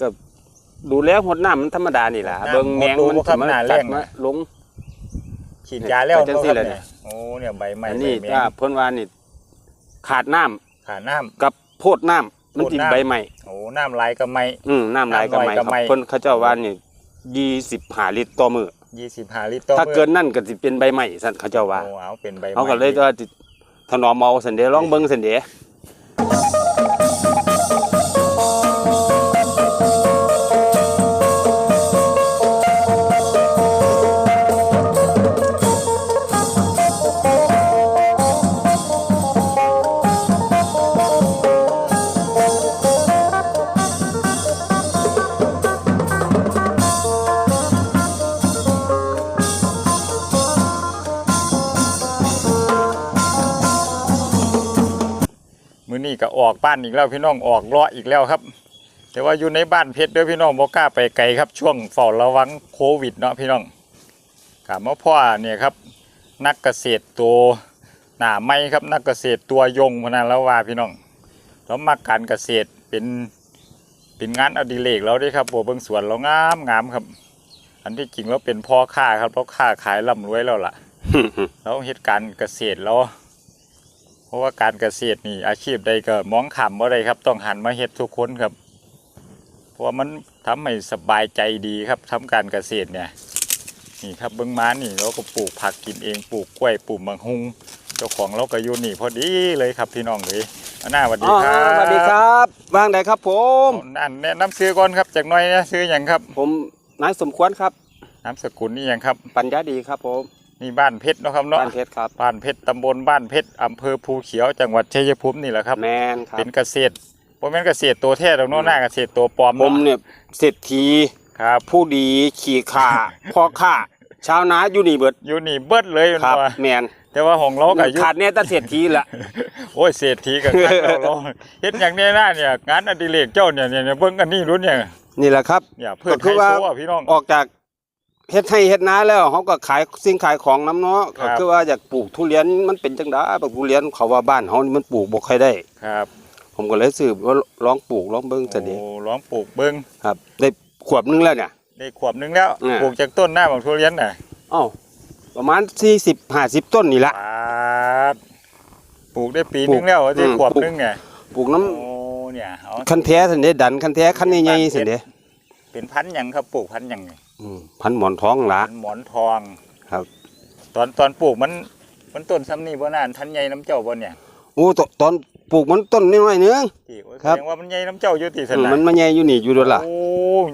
ก็ดูแลหดน้ำมันธรรมดานี่ล่ะน้ำเบิ่งแมงหดรูมันบ่ครับสิมาหน้าแล้กัดงมาลงฉีดยาแล้วจังซี่เนาะแหคละรับเนี่ยโอ้เนี่ยใบไม้อันใบนี้แมถ้างเพิ่นว่านี่ขาดน้ำขาน้ำกับโพดน้ำมันโพดสิน้ำใบใหม่โอ้น้ำไหลก็ไม่อืมน้ำลายกับน้ำลายไหม่กับครับไหม้เพิ่นเขาเจ้าว่านี่25ลิตรต่อมื้อยี่สิบห้าลิตรต่อถ้ามื้อเกินนั่นก็สิเป็นใบใหม่ซั่นเขาเจ้าว่าโอ้เอาเป็นใบไม้เขาก็เลยว่าสิถนอมเอาซั่นเด้ลองเบิ่งซั่นเด้มื้ ก็ออกบ้านอีกแล้วพี่น้องออกเลาะอีกแล้วครับ แต่ว่าอยู่ในบ้านเพชรเด้อพี่น้องบ่กล้าไปไกลครับ ช่วงเฝ้าระวังโควิดเนาะพี่น้องกลับมาพ่อเนี่ยครับ นักเกษตรตัวหน้าไม้ครับนักเกษตรตัวยงพนันแล้วว่าพี่น้องแล้วมาการเกษตรเป็นเป็นงานอดิเรกเราเด้ครับบัวเบิ่งสวนเรางามงามครับ อันที่จริงเราเป็นพ่อค้าครับเราค้าขายร่ำรวยแล้วล่ะเราเฮ็ดการเกษตรแล้วเพ ราะว่าการเกษตรนี่อาชีพใดก็มองขำบ่ได้ครับ ต้องหันมาเฮ็ดทุกคนครับ เพราะว่ามันทำให้สบายใจดีครับทำการเกษตรเนี่ยนี่ครับเบิ้งม้านี่เราก็ปลูกผักกินเองปลูกกล้วยปลูกมังหุงเจ้าของเราก็อยู่นี่พอดีเลยครับพี่น้องเลยอันน่าสวัสดีอ๋อครับสวัสดีครับวางได้ครับผมเอานั่นแนะนำซื้อก่อนครับจากหน้อยนะซื้ออย่างครับ ผมนายสมควรครับนามสกุลนี่อย่างครับ ปัญญาดีครับผม นี่บ้านเพชรเนาะครับเนาะบ้านเพชรครับบ้านเพชรตำบลบ้านเพชรอำเภอภูเขียวจังหวัดชัยภูมินี่แหละครับแมนครับเป็นเกษตรผมเป็นเกษตรตัวแท้ตรงโน้นหน้าเกษตรตัวปลอมผมเนาะเนี่ยเศรษฐีครับผู้ดีขี่ข่าพ่อข่าชาวนาอยู่นี่เบิดอยู่นี่เบิดเลยมันครับว่าแมนแต่ว่าของเราก็อยู่ขาดเนี่ยแต่เศรษฐีละโอ้ยเศรษฐีกับการเราเราเฮ็ดอย่างแนี้หน้าเนี่ยงานอดิเรกเจ้าเนี่ยเนี่ยเนี่ยเบิ่งกันนี่รุ่นเนี่ยนี่แหละครับเนี่ยเพื่อนก็คืไฮอว่าโซอะพี่น้องออกจาก เฮ็ดให้เฮ็ดนาแล้วเขาก็ขายสิ่งขายของน้ำเนาะครัก็บ คือว่าอยากปลูกทุเรียนมันเป็นจังได๋ปลูกทุเรียนเขาว่าบ้านเฮานี่มันปลูกบ่ค่อยได้ ครับผมก็เลยซื้อว่าลองปลูกลองเบิ่งซะดิโอ้ร้องปลูกเบิ่งครับ ได้ขวบหนึงแล้วเนี่ย ได้ขวบหนึงแล้ว อ่า ปลูกจากต้นหน้าของทุเรียนน่ะอ้าวประมาณ40 50 ต้นนี่ละ ปาดปลูกได้ปีปลูนึกงแล้วได้อืมขวบปลูกนึงไงปลูกน้ำโอ้เนี่ยเอาคันแท้ซั่นเด้ดันคันแท้คันใหญ่ๆซั่นเด้เป็นพันธุ์หยังครับปลูกพันธุ์หยังไงอืม พันหมอนทองล่ะพันธุ์หมอนทองครับ ตอนตอนปลูกมัน มันต้นซ้ำนี่บ่นานทันใหญ่น้ำเจ้าบ่เนี่ยโอ้ตตอนปลูกมันต้นน้อยๆนึงที่โอ้ยครับแสดงว่ามันใหญ่น้ำเจ้าอยู่ที่สอืมนามมันมาใหญ่อยู่นี่อยู่ด้วยล่ะโอ้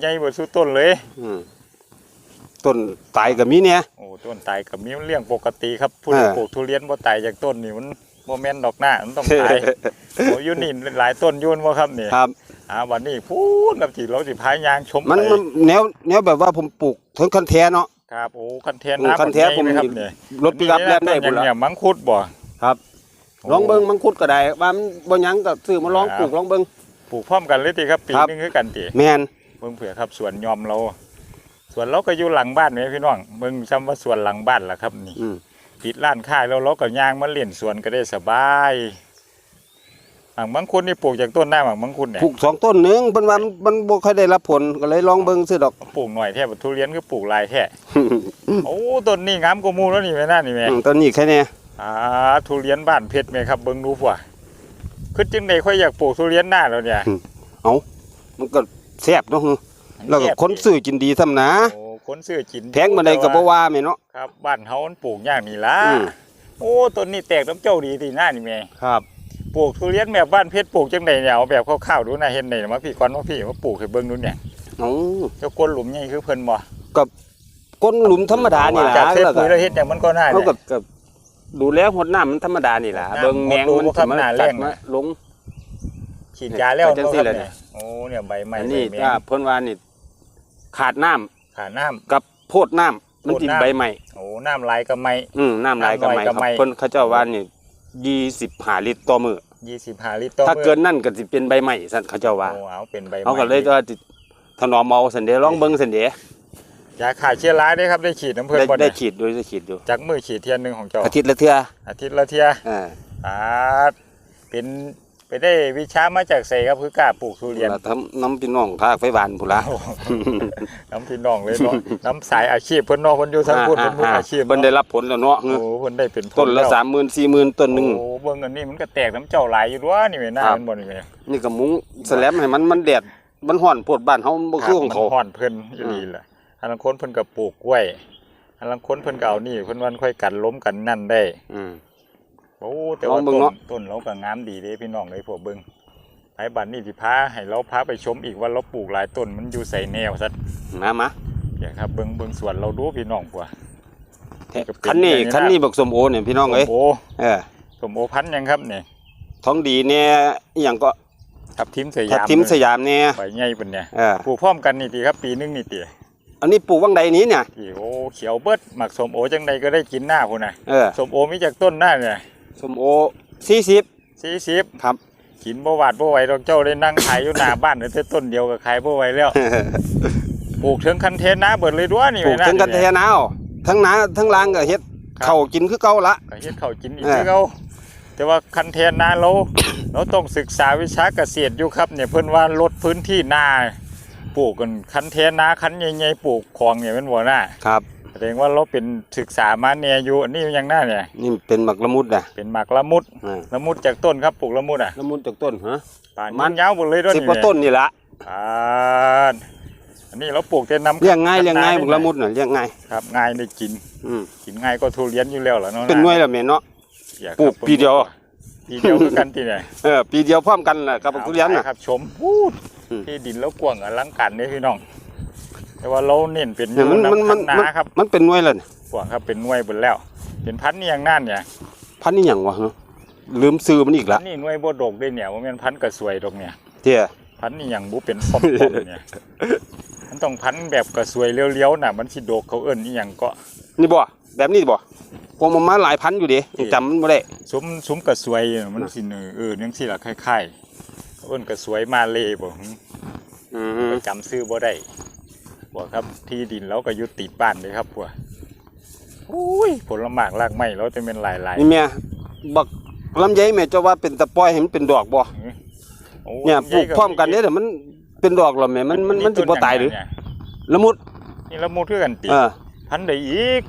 ใหญ่เบิดสุดต้นเลยอืมต้นตายก็มีเนี่ยโอ้ต้นตายกับมีเรื่องปกติครับผู้เออปลูกทุเรียนบ่ตายจากต้นนี่มัน บ่แม่นดอกหน้ามันต้องตายโอ้อยู่นี่หลายต้นอยุ่นบ่ครับนี่ครับอ่าวันนี้พูดกับที่เราสิพายยางชมมันไปมันแนวแนวแบบว่าผมปลูกถึงคันแท้เนาะครับโอ้คันแทนอืมน้ำคันแท้ใหญ่ไหผมครับนี่รถปิกอัพแล่นได้อพุ่นย่างละเนี่ยมังคุดบ่ครับโลองเบิ่งมังคุดก็ได้ว่ามันบ่หยังก็ซื้อมาลองปลูกลองเบิ่งปลูกพร้อมกันเลยติครับปีครับนึงคือกันติแม่นเบิ่งเผื่อครับสวนยอมเราสวนเราก็อยู่หลังบ้านแม่พี่น้องเบิ่งซ้ำว่าสวนหลังบ้านล่ะครับนี่ อืมปิดร้านค้ายแล้วเราก็ย่างมาเล่นสวนก็ได้สบายหมังมังคุดนี่ปลูกจากต้นหน้าหมังมังคุดเนี่ยปลูกสองต้นหนึงเพิ่นว่ามันมันบ่ค่อยได้รับผลก็เลยลองเบิ่งซื้อดอกปลูกหน่อยแท้บัดทุเรียนคือปลูกหลายแท้โอ้ต้นนี้งามกว่าหมูแล้วนี่แม่น่านี่แม่อืมต้นนี้แค่เนี้ยอ่าทุเรียนบ้านเพชรแม่ครับเบิ่งดูผัวคือจึงได้ค่อยอยากปลูกทุเรียนหน้าแล้วเนี่ยมันก็แซ่บเนาะแล้วก็คนซื้อกินดีซำนะโอ้ คนซื้อกินแพงบ่ได้ก็บ่ว่าแม่เนาะครับบ้านเฮามันปลูกยากนี่ล่ะอืมโอ้ต้นนี้แตกน้ำเจ้าดีที่หน้านี่แม่ครับปลูกทุเรียนแบบบ้านเพชรปลูกจังไดเนี่ยเอาแบบคร่าวๆดูนะเห็นได้มาพี่ก่อนมาพี่มาปลูกให้เบิ่งดูเนี่ยเอ้าเจ้าก้นหลุมใหญ่คือเพิ่นบ่ก้นหลุมธรรมดานี่ล่ะจากเทแล้วก็ปุ๋ยแล้วเฮ็ดหยังมันก็น่าเขาเนี่ยกับกับดูแลหดน้ำมันธรรมดานี่ล่ะหดน้ำเบิ่งแมงหดรูมันบ่ครับสิมาหน้าแล้กัดงมาน่ะลงฉีดยาแล้วจังซี่บ่แหละครับเนี่ยโอ้เนี่ยใบไม้อันใบนี้แมถ้างเพิ่นว่านี่ขาดน้ำ ขาน้ำ กับโพดน้ำมันสิโพดน้ำ ใบใหม่โอ้น้ำไหลก็ไม่ อืมน้ำลายกับน้ำลอยไม้คกัรับบไม้เพิ่นเขาเจ้าว่านี่25ลิตรต่อมื้อ25ลิตรต่อถ้ามื้อเกินนั่นก็สิเป็นใบใหม่ซั่นเขาเจ้าว่าโอ้เอาเป็นใบไม้เขาก็เลยว่าสิถนอมเอาซั่นเด้ลองเบิ่งซั่นเด้ยาฆ่าเชื้อราได้ครับได้ฉีดน้ำเพิ่นได้บ่ได้เนี่ยฉีดโดยได้ฉีดอยู่จากมือฉีดเทียนหนึงของเจ้าอาทิตย์ละเทื่ออาทิตย์ละเที่ยอ่า อ่าเป็น ไปได้วิชามาจากไสครับคือกล้าปลูกทุเรียนแล้วทำน้ำพี่น้องทากไฟบานพุ่นละโอ้โหน้ำพี่น้องเลยเนาะน้ำสายอาชีพเพิ่นเนาะเพิ่นอยู่ทั้งพุ่นเพิ่นมืออาชีพเพิ่นได้รับผลแล้วเนาะโอ้โหเพิ่นได้เป็นผต้นละแวสามหมื่นสี่หมื่นต้นหนึ่งโอ้เบิ่งอันนี้มันก็แตกน้ำเจ้าหลายอยู่ด้วยนี่แม่หน้าครับมันบ่นี่แม่นี่ก็มุ้งแสลมให้มันมันแดดมันห่อนโพดบ้านเฮาบ่คือของเขามันฮ้อนเพิ่นอีหลีล่ะอันลังคนเพิ่นก็ปลูกกล้วยอันลังคนเพิ่นก็เอานี่เพิ่นวันค่อยกันล้มกันนั่นได้ อืม โอ้แต่ว่าลองเบิ่ต้งนเนาะต้นเราก็งามดีเด้พี่น้องเลยพวกเบิ่งไผบัดนี้สิพาให้เราพาไปชมอีกว่าเราปลูกหลายต้นมันอยู่ใส่แนวซะมามาเดี๋ยวครับเบิ่งเบิ่งสวนเราดูพี่น้องพวกคันนี้คันนี้บักสมโอเนี่ยพี่น้องเอ้ยโอ้เออสมโอพันธุ์หยังครับนี่ท้องดีเนี่ยอหย่างก็ทับทิมสทับยามทิมสยามเนี่ยใบใหญ่เพิ่นเนี่ยเออปลูกพร้อมกันนี่ติครับ ปีหนึงนี่ติอันนี้ปลูกวังใดนี้เนี่ยที่โอ้เขียวเบิดหมักสมโอจังใดก็ได้กินหน้าพุ่นน่ะเออสมโอมีจากต้นหน้าเนี่ย สมโอสี่สิบ40ครับ กินบ่หวาดบ่ไหวดอกเจ้าได้นั่งขายอยู่หน้าบ้านแต่ต้นเดียวก็ขายบ่ไหวแล้วปลูกถึงคันเทนนาเบิดเลยด้วยนี่ปลูกแม่ทั้งกันแทนเอาทั้งนาทั้งลางก็เฮ็ดครับเข้าวกินคือเก่าละก็เฮ็ดข้าวกินอีกเออคือเขาแต่ว่าคันเทนนาเราเราต้องศึกษาวิชาเกษตรอยู่ครับ เนี่ยเพิ่นว่าลดพื้นที่นาปลูกกันคันเทนนาคันใหญ่ๆปลูกของเนี่ยเป็นบ่หน้าครับแส ดงว่าเราเป็นศึกษามาแน่อยู่อันนี้ยังหน้าเนี่ยนี่เป็นหมักละมุดนะเป็นหมากละมุดอ่าละมุดจากต้นครับปลูกละมุดอะละมุดจากต้นฮะป่านมัมันนยาวหมดเลยด้วยสิบนี่กว่าต้นนี่ละป่านอันนี้เราปลูกแต่น้ำเลี้ยงง่ายเลี้ยงง่ายคัหนมักละมุดน่ะเลี้ยงง่ายครับง่ายได้กินอืมกินง่ายก็ทุเรียนอยู่แล้วล่ะเนาะเป็นหน่วยแล้วแม่เนาะอยาปลูกครับปีเดียวปีเดียวคือกันที่ไหนเออปีเดียวพร้อมกันน่ะกับบักทุเรียนน่ะครับชมพูดอืมที่ดินแล้วกว้างอลังการเนี่ยพี่น้อง แต่ว่าเราเน้นเป็นเนี่ยมันมันมันน้ำมันนาครับ มันเป็นหน่วยแล้วนี่กว้างครับเป็นหน่วยบนแล้ว เป็นพันธุ์นี่อย่างนั่นเนี่ยพันธุ์นี่หยังวะฮะลืมซื้อมันอีกละนี่หน่วยบ่ดกได้เนี่ยว่ามันพันธุ์กระสวยดอกเนี่ยเตี้ยพันธุ์นี่อย่างบุเป็นป้อมๆเนี่ยมันต้องพันธุ์แบบกระสวยเลี้ยวๆน่ะ มันสิดกเขาเอิ้นอีหยังก็นี่บ่แบบนี้บ่พวกมันมาหลายพันธุ์อยู่ดิยังจำมันบ่ได้ซุ้มซุ้มกระสวยน่ะมันสิเนอเออจังซี่ล่ะคล้ายๆเขาเอิ้นกระสวยมาเลยบ่หึอืมก็จำซื้อบ่ได้ พวกครับที่ดินเราก็อยุติดบ้านเลยครับพวกอุ้ยผลหมากรากไม้เราจะเป็นหลายนี่แม่บักลำไยแม่เจ้าว่าเป็นตะปอยให้มันเป็นดอกบ่ๆโอ้เนี่ยปลูกใหญ่พร้อมกันเด้แต่มันเป็นดอกแล้วแม่มันมันมันสิบ่ตายหรือเนี่ยละมุดนี่ละมุดคือกันติเออพันได้อีก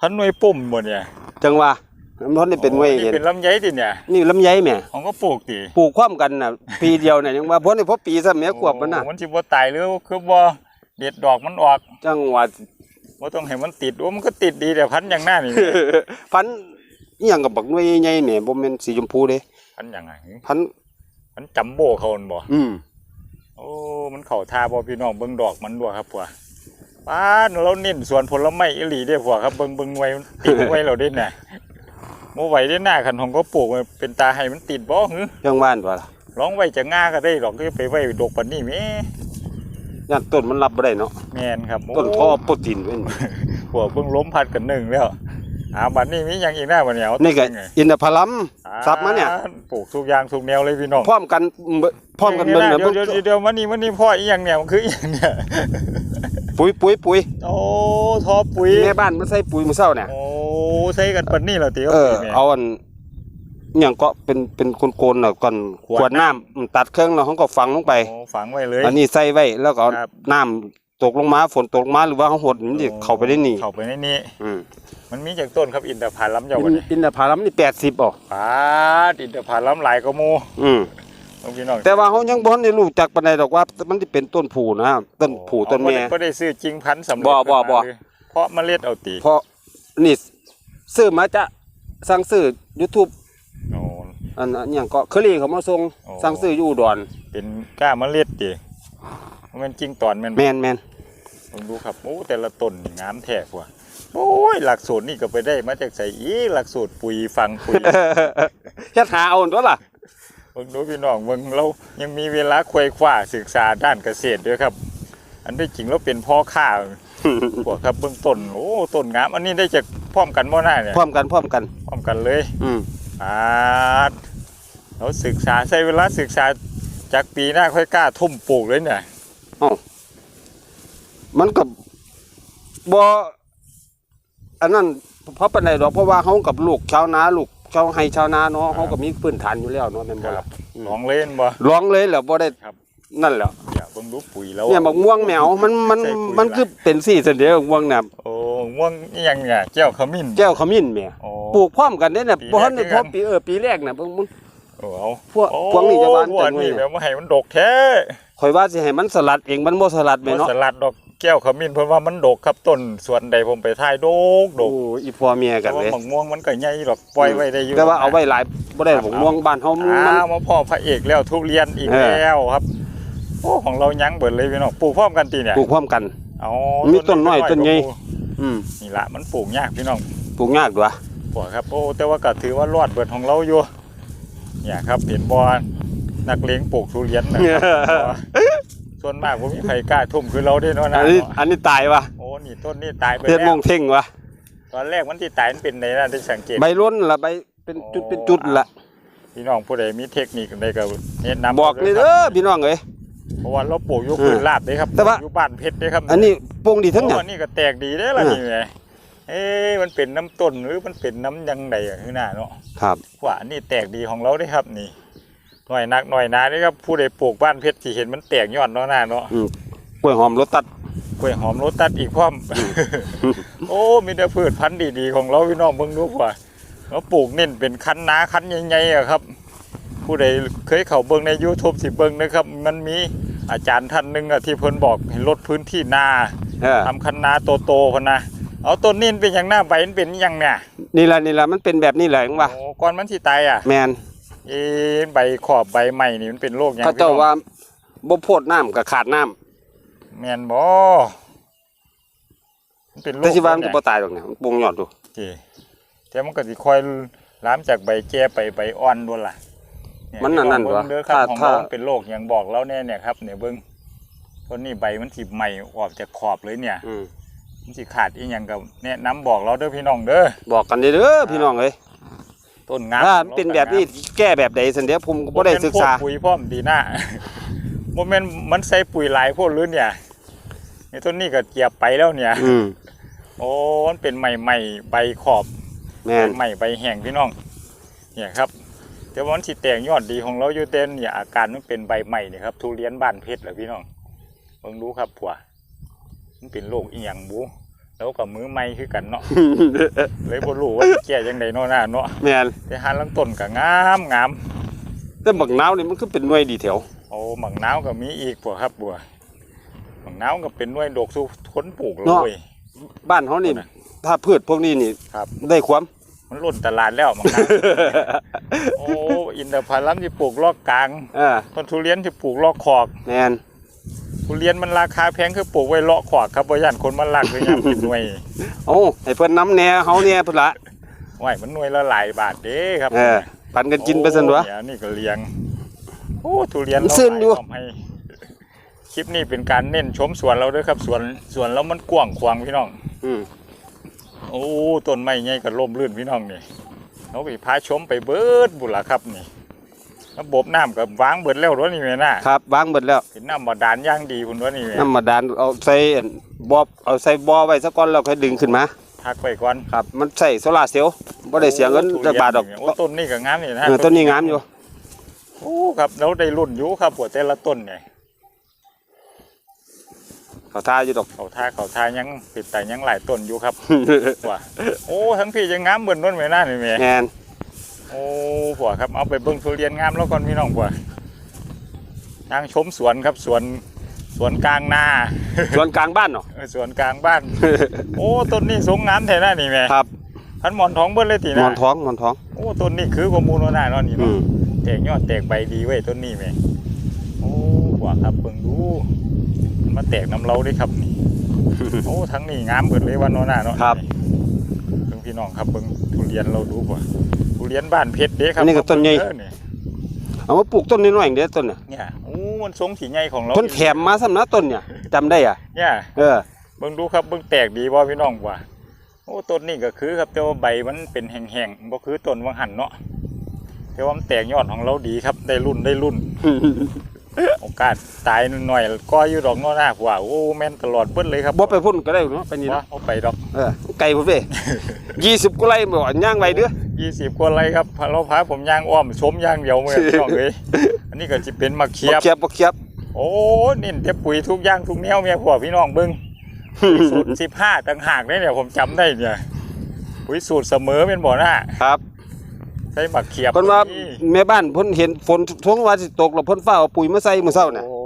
พันหน่วยปุ่มบ่เนี่ยจังว่า มันได้เป็นไว้โอ้เห็นี่นเป็นลำไยติเนี่ยนี่ลำไยแม่ของก็ปลูกติปลูกพร้อมกันน่ะปีเดียวน่ะยังว่าบ่ได้พอปีซะแม่ขวบมันน่ะโอ้มันสิบ่ตายหรือคือบ่เด็ดดอกมันออกจังว่าบ่ต้องให้มันติดโอ้มันก็ติดดีแต่พันอย่างหน้านี่พันธุ์อีหยังกับบักหน่วยใหญ่ๆแม่บ่แม่นสีชมพูเด้พันอย่างไงพันธุ์มันจัมโบ้เขาหั่นบ่อืมโอ้มันเข่าท่าบ่พี่น้องเบิ่งดอกมันด้วยครับพวกป้านเราเน้นสวนผลไม้อีหลีเด้อพวกครับเบิ่งเบิ่งหน่วยมันติดไว้เราเด้น่ะ บ่ไหวได้หน้าคันของก็ปลูกไว้เป็นตาให้มันติดบ่หือจังว่านว่าล่ะร้องไว้จะง่าก็ได้ดอกคือไปไว้ดอกปานนี้แหม่ย่านต้นมันรับบ่ได้เนาะแม่นครับโต้นท่อโปรตีนเว้นพวกเพิ่งล้มพัดกันหนึ่งแล้วอ่าบัดนี้มีหยังอีกหน้าบัดเนี่ยเอานี่ก็ไงอินทผลัมซับมาเนี่ยอ่ปลูกทุกอย่างทุกแนวเลยพี่น้องพร้อมกันพร้อมกันเบิ่งเดี๋น่ะยวเดี๋ยวเดี๋ยวเดี๋ยวมันนี่มันนี่พ่ออีหยังเนี่ยมันคืออีหยังเนี่ย ปุ๋ยปุ๋ยปุ๋ยโอ้ทอปุ๋ยแม่บ้านมันใส่ปุ๋ยมื้อเช้าเนี่ยโอ้ใช้กันปันนี่เหรอตีเออเอาอันอหย่างก็เป็นเป็นโคนๆน่ะก่อนขวดน้ำอืมตัดเครื่องแล้วเขาก็ฝังลงไปโอ้ฝังไว้เลยอันนี้ใส่ไว้แล้วก็เอาครับน้ำตกลงมาฝนตกลงมาหรือว่าเขาหดมันจะเข้าไปได้นี่เข้าไปในนี้อืมมันมีจากต้นครับอินทผลัมเจ้าอิวันนนี้อินทผลัมนี่80อะปาดอินทผลัมหลายกว่าหมู่อืมน้อง พี่น้องแต่ว่าเขายังบ่ทันได้รู้จักปานใดดอกว่า มันสิเป็นต้นผูนะต้นผูต้นแม่ก็ได้ซื้อจริงพันธุ์สำเร็จบ่บ่บ่มาเลยเพราะเมล็ดเอาตีเพราะนี่ซื้อมาจะสั่งซื้อ YouTube โอ้อันอันหยังก็เคอรี่เขามาส่งโอ้สั่งซื้ออยู่อุดรเป็นกล้าเมล็ดตีมันจริงตอนแมันแม่นแม่นผมดูครับโอ้แต่ละต้นนี่งามแท้กว่าโอ้ยหลักสูตรนี่ก็ไปได้มาจากใส่อีหลักสูตรปุ๋ยฟังปุ๋ยเฮ็ดหาเอาตัวล่ะ เบิ่งดูพี่น้องเบิ่งเรายังมีเวลาควยคว้าศึกษาด้านเกษตรด้วยครับ อันที่จริงเราเป็นพ่อข้าพวกครับเบื้องต้นโอ้ต้นงามอันนี้ได้จากพร้อมกันบ่หน้าเนี่ยพร้อมกันพร้อมกันพร้อมกันเลย อืมอ่าเราศึกษาใช้เวลาศึกษาจากปีหน้าค่อยกล้าทุ่มปลูกเลยเนี่ยมันก็บ่อันนั้นเพราะปานใดดอกเพราะว่าเฮากับลูกชาวนาลูก ชาวไร่ชาวนาเนาะเขาก็มีพื้นฐานอยู่แล้วเนาะแม่นบ่ครัล่ะบลองเล่นบ่ร้องเลยแล้วบ่ได้ครับ นั่นแหละอย่าเบิ่งดูปุ๋ยแล้วเนี่ยบักม่วงแมวมันมันใส่ปุ๋ยมันคือเป็นสีเสนเดียวบักม่วงน่ะโอ้ม่วงอีหยังเนี่ยแก้วขมิ้นแก้วขมิ้นแหม่โอ้ ปลูกพร้อมกันเด้น่ะปีบ่ทันแรได้กพอคือกันปีเออปีแรกน่ะเบิ่งมึง โอ้เอาพวกโอ้พวกนี้จะหวานพวกจังเลยนี้แบบว่าให้มันดกแท้ข่อยว่าสิให้มันสลัดเองมันบ่สลัดแม่บ่เนาะสลัดดอก แก้วขมิ้นเพิ่นว่ามันดกครับต้นสวนใดผมไปถ่ายดกดโอ้กอีพ่อเมียกัแต่นว่าเลยบักม่วงมันก็ใหญ่ดอกปล่อยไว้ได้อยู่แต่ว่าเอาไว้หลายบ่ได้บักม่วงบ้านเฮามัน อ้าวมาพ่อพระเอกแล้วทุเรียนอีกเออ แล้วครับโอ้ของเรายังเบิดเลยพี่น้องปลูกพร้อมกันตีเนี่ยปลูกพร้อมกัน เอามีต้นน้อยต้นใหญ่ ก็ปลูกอืมนี่ละมันปลูกยากพี่น้อง ปลูกยากด้วยปลูกครับโอ้แต่ว่าก็ถือว่ารอดเบิดของเราอยู่เนี่ยครับเห็นบอนักเลงปลูกทุเรียนนะครับบ่ ส่วนมากผมมีใครกล้าทุ่มคือเราได้เนาะนะอันนี้อันนี้ตายวะโอ้นี่ต้นนี่ตายไปเฮ็ดแล้มวงเท่งวะตอนแรกมันที่ตายมันเป็นไหนนะได้สังเกต ใบล้นละใบเป็นจุดเป็นจุดละพี่น้องผู้ใดมีเทคนิคใดก็แนะนำบอกเลยคเด้รัอพี่น้องเอ้ย เพราะว่าเราปลูกอยู่พื้นราบเด้ครับแต่ว่า อยู่บ้านเพชรเด้ครับอันนี้โป่งดีทั้งโอ้นั้นอันนี้ก็แตกดีได้อล่ะเออ นี่ไงเอ๊ะมันเป็นน้ำต้นหรือมันเป็นน้ำยังไงอะคือหน้าเนาะครับ ว่าอันนี่แตกดีของเราได้อครับนี่ หน่อยนักหน่อยนาได้อครับผู้ใดปลูกบ้านเพชรที่เห็นมันแตกยอดเนาะหน้าเนาะอืมกล้วยหอมรสตัด กล้วยหอมโรตัสอีกพร้อม โอ้มีแต่พืชพันธุ์ดีๆของเราพี่น้องเบิ่งดูว่าเราปลูกเน้นเป็นคันนาคันใหญ่ๆอะครับ ผู้ใดเคยเข้าเบิ่งใน YouTube สิเบิ่งนะครับ มันมีอาจารย์ท่านหนึงอะที่เพิ่นบอกให้ลดพื้นที่นาเออทำคันนาโตๆพนนะเอาต้นนี้มันเป็นอย่างหน้าใบมันเป็นอย่างเนี่ยนี่ละนี่ละมันเป็นแบบนี้แหละเห็นปะโอ้ก่อนมันสิตายอะ แมน เอ๊ะใบขอบใบใหม่นี่มันเป็นโรคหยังเขาเจ้าพี่น้องว่าบ่โพดน้ำกับขาดน้ำแม่นบ่มันเป็นโรคแต่สิว่ามันเนี่ยจะบ่ตายหรอกเนี่ยมันปรุงยอดดูโอเคแต่มันก็สิคอยล้ามจากใบแก่ไปใบอ่อนด้วยล่ะเยมันนั่นนั่นพี่วะองเบิ่งเด้อครับถ้าของถ้าเรามันเป็นโรคหยังบอกเราแน่เนี่ยครับเนี่ยเบิ่งต้นนี้ใบมันสิใหม่ออกจากขอบเลยเนี่ย อืมมันสิขาดอีหยังก็แนะนำบอกเราเด้อพี่น้องเด้อ บอกกันเด้อพี่น้องเอ้ย ต้นงามถ้ามันเป็นแบบนี้แก้แบบใดสันเดียวผมก็บ่ได้ศึกษาบ่แม่นพวปุ๋ยพร้อมดีหน้าโมเมนมันใส่ปุ๋ยหลายโพดหรือเนี่ยนี่ต้นนี้ก็เกียบไปแล้วเนี่ยอืมโอ้มันเป็นใหม่ๆใบขอบแม่นใหม่ใบแห้งพี่น้อง เนี่ยครับแต่ว่ามันสิแตกยอดดีของเราอยู่เต้นเนี่ยอาการมันเป็นใบใหม่เนี่ยครับทุเรียนบ้านเพชรเหรอพี่น้องเบิ่งดูครับผัวมันเป็นโรคอีหยังบู แล้วกับมือใหม่คือกันเนาะ เลยบ่รู้ว่าสิแก้ยังไงเนาะหน้าเนาะแม่นแต่หาลังต้นก็งามงามแต่บักนาวนี่มันคือเป็นหน่วยดีแถวโอ้หมังนาวก็มีอีกผัวครับบัวหมังนาวก็เป็นหน่วยดอกสู้คนปลูกเลยเว้ยบ้านเฮานี่โอ้นะถ้าพืชพวกนี้นี่ครับได้ความมันล้นตลาดแล้วหมังนาวโอ้อินทผลัมที่ปลูกลอกกลางเออต้นทุเรียนที่ปลูกลอกขอกแม่น ทุเรียนมันราคาแพงคือปลูกไว้เลาะขอกครับบ่ย่านคนมันลักเลยยังกินหน่วยโอ้ให้เพิ่นน้ำแหน่เฮาแหน่พุ่นละไหวมันหน่วยละหลายบาทเด้ครับเออปันกันกินไปซั่นวะโอ้เดี๋ยวนี่ก็เลี้ยงโอ้ทุเรียนมันเราซื่นอยู่ขายความให้คลิปนี้เป็นการเน้นชมสวนเราด้วยครับสวนสวนเรามันกว้างขวางพี่น้อง อืมโอ้ต้นไม้ใหญ่ก็ล่มลื่นพี่น้องนี่เราไปพาชมไปเบิดบุญละครับนี่ ระบบน้ำกับวางเบิดแล้วรถนี่แม่น่ะครับวางเบิดแล้วเป็นน้ำบาดาลอย่างดีคุณรถนี่แม่น้ำมาดานเอาใส่อั่นบ่อเอาใส่บ่อไว้ซะก่อนแล้วค่อยดึงขึ้นมาทักไปก่อนครับมันใส่โซลาร์เซลล์บ่ได้เสียเงินโทุจักบาทดอกโอ้ต้นนี่ก็งามนี่นะเออต้นนี้งามอยู่โอ้ครับเราได้รุ่นอยู่ครับปวดแต่ละต้นเนี่ยเขาทาอยู่ดอกเขาท่าเขาท่ายังติดแต่ยังหลายต้นอยู่ครับว่าโอ้ทั้งพี่ยังงามเบิ่นต้นแม่น่านี่แม่แม่นโอ้ผัวครับเอาไปเบิ่งทุเรียนงามแล้วก่อนพี่น้องผัวทางชมสวนครับสวนสวนกลางนาส่วนกลางบ้านเนาะเออสวนกลางบ้าน โอ้ต้นนี้สงงามแท้น่านี่แม่ครับพันหมอนทองเบิ้ลเลยทีหมนะอนท้องหมอนท้องโอ้ต้นนี้คือกว่ามูลน่าเนาะนี่อืเนาะมแตกยอดแตกใบดีเว้ยต้นนี้แม่โอ้ผัวครับเบิ่งดูมันมาแตกน้ำเราด้วยครับนี่โอ้ทั้งนี้งามเบิดเลยวันโนน่าเนาะครับเบิ่งพี่น้องครับเบิ่งทุเรียนเราดูผัวทุเรียนบ้านเพชรเด้ครับอันนี้ก็ต้นใหญ่เบิ่งเด้อนี่เอามาปลูกต้นน้อยๆอย่างเดียวต้นน่ะเนี่ยโอ้มันทรงสีใหญ่ของเราต้นแถมมาซ้ำนะต้นเนี่ยจำได้อะ เนี่ยเออ เบิ่งดูครับเบิ่งแตกดีบ่พี่น้องว่าโอ้ต้นนี้ก็คือครับแต่ว่าใบมันเป็นแห้งๆบ่คือต้นวังหันเนาะแต่ว่ามันแตกยอดของเราดีครับ ได้รุ่นได้รุ่น โอกาสตายหน่อยๆก็อยู่ดอกเนาะหน้าผัวโอ้แม่นตลอดเบิ้เลยครับบ่ไปพุ่นก็ได้เนาะไปนี่ว่าเนาะเอาไปดอกเออไกลพุ่นเด้20กว่าไร่บ่ย่างไว้เด้อ ยี่สิบกว่าไรครับเราพาผมย่างอ้อมชมย่างเดียวเมื่อพี่น้องเลยอันนี้ก็จะเป็นมะเขีบ่ยบเคียบบ่เคียบโอ้นี่เต็ปุ๋ยทุกอย่างทุกแนวเมียพวกพี่น้องเบิ้งสูตรสิบห้าต่างหากเลยเนี่ยผมจำได้เนี่ยปุ๋ยสูตรเสมอเป็นบ่อหน้าครับใช้มะเขียบเพิ่นว่านี่แม่บ้านเพิ่นเห็นฝนท้วงว่าสิตกแล้วเพิ่นฟ้าเอาปุ๋ยมาใส่มื้อเช้าน่ะโอ้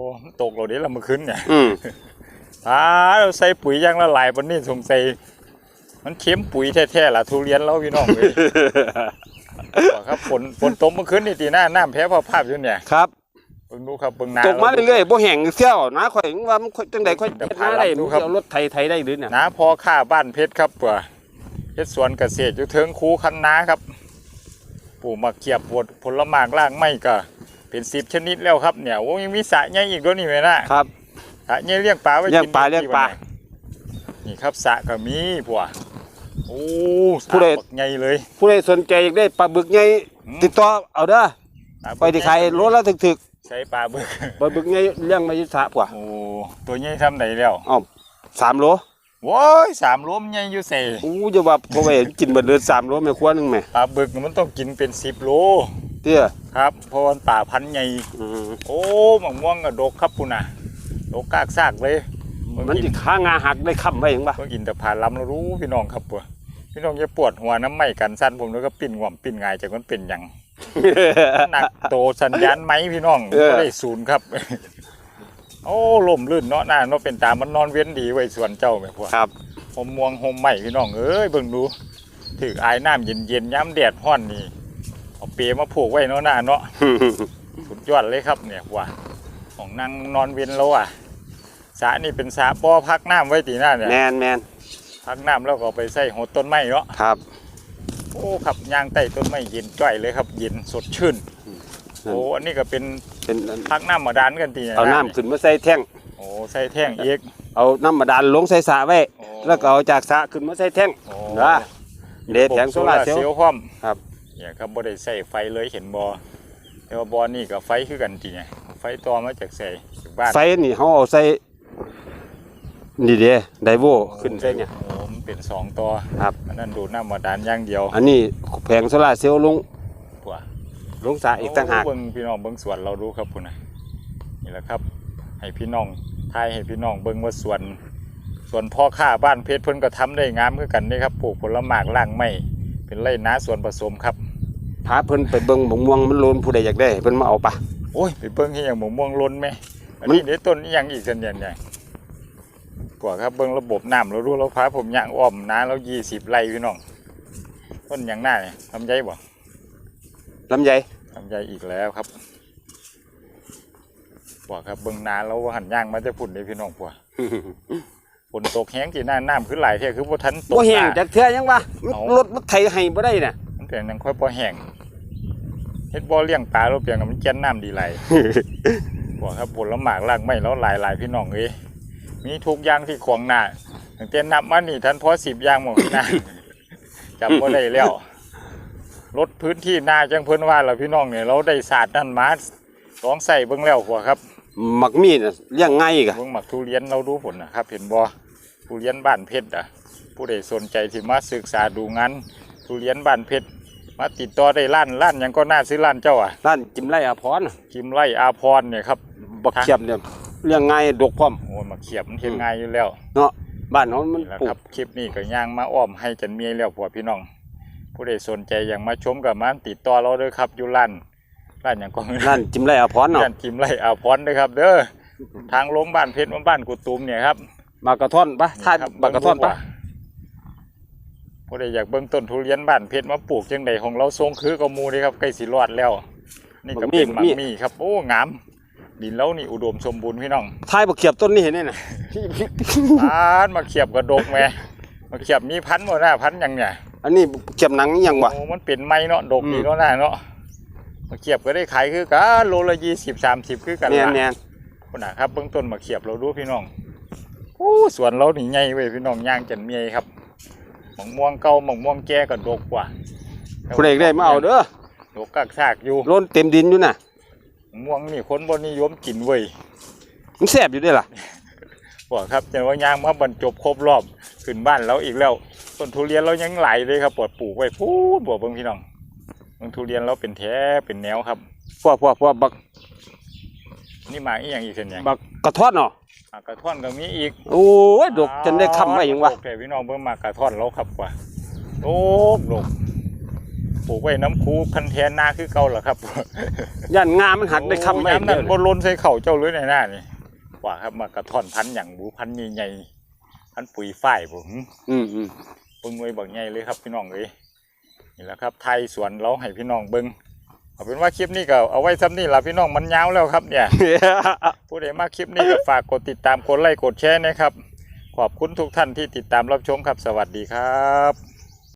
ตกเราเดี๋ยวเรามาขึ้นเนี่ยอืมอ่าเราใส่ปุ๋ยยางละลายบนนี่สงสัย มันเค็มปุ๋ยแท้ๆล่ะทุเรียนเราพี่น้องเลยบอกครับฝนฝนตกเมื่อคืนนี่ตีหน้าน้ำแพ้พอภาพอยู่เนี่ยครับเบิ่งดูครับเบิ่งนาตกมาเรื่อยๆบ่แห้งเที่ยวนะข่อยว่ามันค่อยจังได๋ค่อยเดี๋ยวเฮ็ดหาได้พาลับดูมันครับเอารถไถไถได้หรือเนี่ยนาพอค่าบ้านเพชรครับว่าเพชรสวนเกษตรอยู่เทิงคูคันนาครับปลูกมะเขียบปวดผลไม้ล่างไม่ก็เป็นสิบชนิดแล้วครับเนี่ยโอ้ยังมีสระใหญ่อีกด้วยนี่ไหมนะครับสระใหญ่เลี้ยงปลาไว้เลี้ยงกินปลาได้เลี้ยงปลาที่วั นไหนนี่ครับสระก็มีพวกโอ้สผู้ระใดบักใหญ่เลย ผู้ใดสนใจอยากได้ปลาบึกใหญ่อืม ติดต่อเอาเด้อปลาบึกไปที่ขายโลละถึกใช้ปลาบึกๆปลาบึกใหญ่เลี้ยงมาอยู่สระกว่าโอ้ตัวใหญ่ทำไหนแล้วอ้าว3โลโว้ยสามโลมนใหญ่อยู่เสอู้จะว่าบ่ไหวกินเบิดเลย3โลแม่ครัวหนึงแม่ปลาบึกมันต้องกินเป็นสิบโลเตี้ยครับเพราะมันป่าพันธุ์ใหญ่ อืมโอ้มะม่วงกระดกครับคุณน่ะดกกากซากเลย มันสิค้างาหักได้ค้ำไว้หยังบ่เพิ่งอินแต่ผ่านลำแล้วรู้พี่น้องครับปวพี่น้องอย่าปวดหัวน้ำไหม้กันสั้นผมแล้วก็ปิ้นหว่ำปิ้นงายจากมันเป็นหยังหนักโตสัญญาณไหมพี่น้องเออก็ได้ศูนย์ครับ โอ้ลมลื่นเนาะหน้าเนาะเป็นตามันนอนเว้นดีไว้ส่วนเจ้าแม่พวกครับหมม่วงหมไหม้พี่น้องเอ้ยเบิ่งดูถืออายน้ำเย็นๆย้ำแดดห้อนนี่เอาเปรมาผูกไว้เนาะหน้าเนาะสุดยอดเลยครับเนี่ยว่าของนางนอนเวียนแล้วอะ สระนี่เป็นสระบ่อพักน้ำไว้ตีหน้าเนี่ยแมนแมนพักน้ำแล้วก็เอาไปใส่หัวต้นไม้เนาะครับ โอ้ครับย่างใต้ต้นไม้เย็นจ้อยเลยครับ เย็นสดชื่นนั่นโอ้อันนี้ก็เป็นเป็นอันพักน้ำมาดานกันตีเอาน้ำขึ้นมาใส่แท่งโอ้ใส่แท่งเอกเอาน้ำมาดานลงใส่สระไว้โอ้แล้วก็เอาจากสระขึ้นมาใส่แท่งโอ้นะเดทแผงโซลาร์เซลล์ล์พร้อมครับเนี่ยครับบ่ได้ใส่ไฟเลยเห็นบ่แต่ว่าบ่อนี่กับไฟคือกันทีเนี่ยไฟต่อมาจากใส่จากบ้านไฟนี่เขาเอาใส่ นี่เด้ไดโวขึ้นใส่เนี่ยโอ้มันเป็นสองตัวครับอันนั้นดูดน้ำมาดานอย่างเดียวอันนี้แผงโซลาร์เซลล์ลงปัวลงสระอีกต่างหากโเบิ่งพี่น้องเบิ่งสวนเราดูครับพุ่นนะนี่แหละครับ ให้พี่น้องทายให้พี่น้องเบิ่งว่าสวนสวนพ่อค้าบ้านเพชรเพิ่นก็ทำได้งามคือกันนี่ครับปลูกผลไม้ล่างไม้เป็นไรนาสวนผสมครับพาเพิ่นไปเบิ่งหมกม่วงมันโลนผู้ใดอยากได้เพิ่นมาเอาปะโอ้ยไปเบิ่งให้อย่างหมูม่วงล้นไหมอันมันนี้เดี๋ยวต้นนี้ยังอีกสันเนี่ยเนี่ย กว่าครับเบิ่งระบบน้ำเรารู้เราพาผมย่างอ้อมนาเรายี่สิบไร่พี่น้องต้นอย่างหน้าเนี่ยทำใจบ่ลำไยทำใจอีกแล้วครับกว่าครับเบิ่งนาเราว่าหันย่างมาจะพุ่นเลยพี่น้องกว่าฝนตกแห้งที่หน้าน้ำคือไหลายเท่คือว่าทันตกบ่แห้งหน้าจักเทื่อยังวะมันเอารถมันไถให้บ่ได้น่ะมันเป็นยังค่อยพอแห้งเฮ็ดบ่อเลี้ยงปลาเราเปลี่ยนกับมันแก่นน้ำดีไหลบอกครับผลหมากลากไม่แล้วหลายหลายๆพี่น้องเอ้ย มีทุกอย่างที่ขวางหน้าตั้งแต่นับมานี่ท่านพอสิบอย่างหมดนะจำบ่ได้แล้วลดพื้นที่นาจังเพิ่นว่าแล้วพี่น้องเนี่ยเราได้ศาสตร์นั่นมาลองใส่เบิ่งแล้วหัวครับหมักมีดน่ะเลี้ยงง่ายอีกอะเบิ่งหมักทุเรียนเราดูผลนะครับ เห็นบ่ทุเรียนบ้านเพชรอะ ผู้ใดสนใจที่มาศึกษาดูงานทุเรียนบ้านเพชรมาติดต่อได้ร้านร้านหยังก็น่าซื้อร้านเจ้าอะร้านจิมไร่อาพรน่ะกิมไร่อาพรเนี่ยครับบักเขียบเนี่ย เลี้ยงง่ายดกพร้อมโอ้ยมาเขียบมันเห็นง่ายอยู่แล้ว เนาะบ้านเฮามันนี่แหละปลูคกรับคลิปนี้ก็ย่างมาอ้อมให้จันเมียแล้วพวกพี่น้อง ผู้ใดสนใจอยากมาชมกับมาติดต่อเราเด้อครับอยู่ร้านร้านอย่างก็ร้านจิมไร่อาพรเนาะร้านกิมไร่อาพรเด้อครับ เด้อทางลงบ้านเพชรมาบ้านกุตุมเนี่ยครับมากระท่อนปะท่าครับมากระท่อนปะผู้ใดอยากเบิ่งต้นทุเรียนบ้านเพชรมาปลูกจังใดของเราทรงคือกบหมูนี่ครับใกล้สิรอดแล้ว นี่ก็เป็นหมักมี่ครับ โอ้งาม ดินแล้วนี่อุดมสมบูรณ์พี่น้องท้ายบักเขียบต้นนี้เห็นไหมน่ะพานมาเขียบกระดกแม่มาเขียบมีพันธุ์บ่หน้าพันธุ์หยังเนี่ยอันนี้เขียบหนังนี่ยังวะโอ้มันเป็นไม้เนาะดกดีอืมเนาะหน้าเนาะมาเขียบก็ได้ขายคือกันโลละยี่สิบสามสิบคือกันแน่นละแน่นคนน่ะครับเบื้องต้นมาเขียบเราดูพี่น้องโอ้สวนเราหนีใหญ่เว้ยพี่น้องย่างจันเมียครับหมองม่วงเก่าหมองม่วงแก่ก็ดกกว่าผู้ใดอยากได้มาเอาเด้อดกกักซากอยู่ล้นเต็มดินอยู่น่ะห มองม่วงนี่คนบนนิยมกินเว้ยมันแซ่บอยู่เด้อล่ะบอกครับแต่ว่าย่างมาบรรจบครบรอบขึ้นบ้านเราอีกแล้วต้นทุเรียนเรายังไหลเลยครับปลดปลูกไว้พูดบวกเบิ่งพี่น้องเบิ่งทุเรียนเราเป็นแท้เป็นแนวครับพวกพวกพวกบักนี่มาอีกอย่างอีกเส้นหยังบักกระท้อนเนาะมากระท่อนก็มีอีก โอ้ยดกจนได้คำไว้หยังวะโอเคพี่น้องเบิ่งมากระท่อนเราครับกว่าโอ้ดก ปลูกไว้น้ำคูพันแทนนาคือเก่าเหรอครับย่านงามันหักได้คำไว้โอ้ยน้ำนั่นเดียวบนล้นใส่เข่าเจ้าเลยในหน้านี่กว่าครับมากระท่อนพันธุ์อย่างบูพันธุ์ใหญ่ๆพันธุ์ปุ๋ยฝ้ายผมอืมอืมเบิ่งไว้บักใหญ่เลยครับพี่น้องเอ้ยนี่แหละครับ ไทยสวนเราให้พี่น้องเบิ่งเอาเป็นว่าคลิปนี้ก็เอาไว้ซ้ำนี่ละพี่น้องมันยาวแล้วครับ เนี่ยผู้ใดมาคลิปนี้ก็ฝากกดติดตามกดไลค์กดแชร์นะครับ ขอบคุณทุกท่านที่ติดตามรับชมครับ สวัสดีครับ